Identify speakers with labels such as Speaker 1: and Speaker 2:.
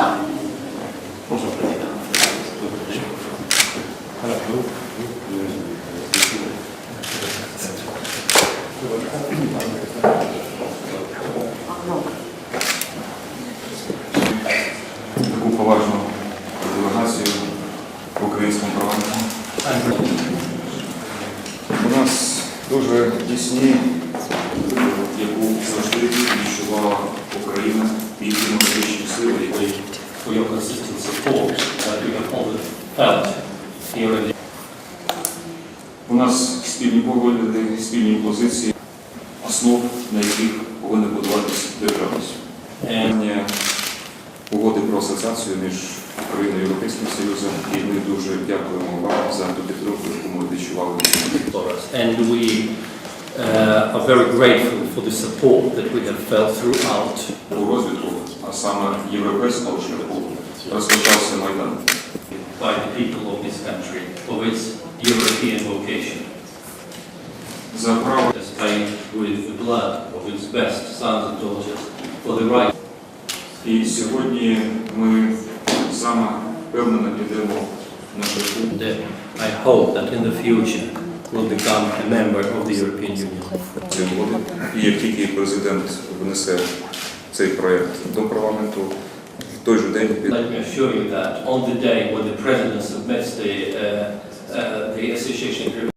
Speaker 1: Так.
Speaker 2: Можна прийти.
Speaker 3: таку поважну делегацію в українському парламенті. У нас дуже тісні, яку завжди відчувала Україна і демократичні сили, які
Speaker 2: For your consistent support that we have the
Speaker 3: у нас спільні погляди, спільні позиції, основ, на яких повинна будуватися державність. угоди про асоціацію між Україною і Європейським Союзом, і ми дуже дякуємо вам за ту підтримку, яку ми відчували.
Speaker 2: And we uh, are very grateful for the support that we have felt throughout
Speaker 3: у розвитку, а саме європейського шляху, розпочався Майдан.
Speaker 2: By the people of this country for its European vocation.
Speaker 3: За право
Speaker 2: Has paid with the blood of its best sons and daughters for the right
Speaker 3: і сьогодні ми саме впевнено підемо на шляху
Speaker 2: uh, I hope that in the future will become a member of the European Union.
Speaker 3: І як тільки президент внесе цей проєкт до парламенту, в той же день під
Speaker 2: Let me assure you that on the day when the President submits the, uh, uh, the association agreement